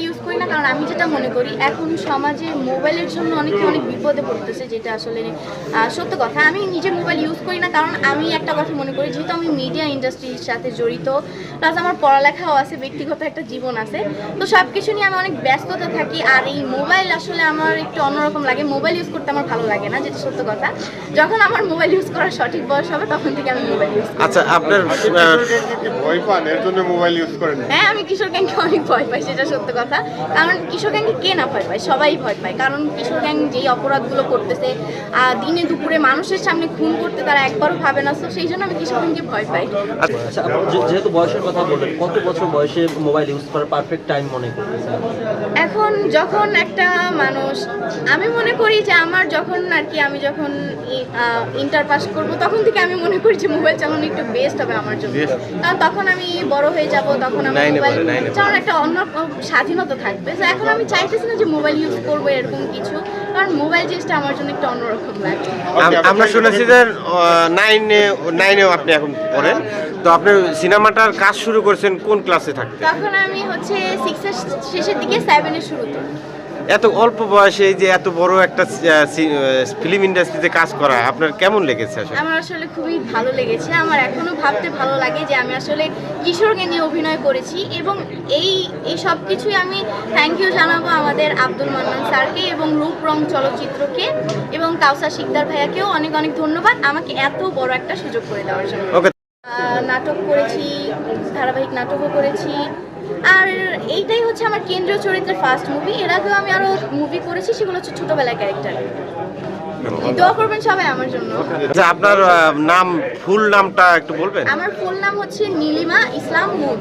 Mobile use করি না কারণ আমি যেটা মনে করি এখন সমাজে মোবাইলের জন্য অনেকে অনেক বিপদে পড়তেছে যেটা আসলে সত্য কথা। আমি নিজে মোবাইল ইউজ করি না কারণ আমি একটা কথা মনে করি যেহেতু আমি মিডিয়া ইন্ডাস্ট্রির সাথে জড়িত প্লাস আমার পড়ালেখাও আছে ব্যক্তিগত একটা জীবন আছে তো সব কিছু নিয়ে আমি অনেক ব্যস্ততা থাকি আর এই মোবাইল আসলে আমার একটু অন্যরকম লাগে। মোবাইল ইউজ করতে আমার ভালো লাগে না যেটা সত্য কথা। যখন আমার মোবাইল ইউজ করার সঠিক বয়স হবে তখন থেকে আমি মোবাইল ইউজ আচ্ছা আপনার ভয় পান এর জন্য মোবাইল ইউজ করেন হ্যাঁ আমি কিশোর গ্যাংকে অনেক ভয় পাই সেটা সত্য কথা। কারণ কিশোর গ্যাংকে কে না ভয় পায়? সবাই ভয় পায়। কারণ কিশোর গ্যাং যেই অপরাধগুলো করতেছে দিনে দুপুরে মানুষের সামনে খুন করতে তারা একবারও ভাবে না। তো সেই জন্য আমি কিশোর গ্যাংকে ভয় পাই। আচ্ছা যে- যেহেতু বয়সের কথা বললেন কত বছর বয়সে মোবাইল ইউজ করার পারফেক্ট টাইম মনে করতেছেন? এখন যখন একটা মানুষ আমি মনে করি যে আমার যখন আর কি আমি যখন ইন্টার পাস করব তখন থেকে আমি মনে করি যে মোবাইল চালানো একটু বেস্ট হবে আমার জন্য। কারণ তখন আমি বড় হয়ে যাব তখন আমি মোবাইল। চালানোর একটা অন্য স্বাধীনতা থাকবে। তো এখন আমি চাইতেছি না যে মোবাইল ইউজ করব এরকম কিছু কারণ মোবাইল জিনিসটা আমার জন্য একটু অন্যরকম লাগে। আমরা শুনেছি যে নাইনে নাইনেও আপনি এখন পড়েন। তো আপনি সিনেমাটার কাজ শুরু করেছেন কোন ক্লাসে থাকতে? তখন আমি হচ্ছে সিক্সের শেষের দিকে সেভেনের শুরুতে। এত অল্প বয়সে যে এত বড় একটা ফিল্ম ইন্ডাস্ট্রিতে কাজ করা আপনার কেমন লেগেছে আসলে? আমার আসলে খুবই ভালো লেগেছে। আমার এখনও ভাবতে ভালো লাগে যে আমি আসলে কিশোরকে নিয়ে অভিনয় করেছি এবং এই এই সব কিছুই আমি থ্যাংক ইউ জানাব আমাদের আব্দুল মান্নান স্যারকে এবং রূপ রং চলচ্চিত্রকে এবং কাউসার শিকদার ভাইয়াকেও অনেক অনেক ধন্যবাদ আমাকে এত বড় একটা সুযোগ করে দেওয়ার জন্য। নাটক করেছি ধারাবাহিক নাটকও করেছি আর এইটাই হচ্ছে আমার কেন্দ্রীয় চরিত্রের ফার্স্ট মুভি এর আগেও আমি আরও মুভি করেছি সেগুলো হচ্ছে ছোটোবেলার ক্যারেক্টার দোয়া করবেন সবাই আমার জন্য। আচ্ছা আপনার নাম ফুল নামটা একটু বলবেন? আমার ফুল নাম হচ্ছে নীলিমা ইসলাম মুন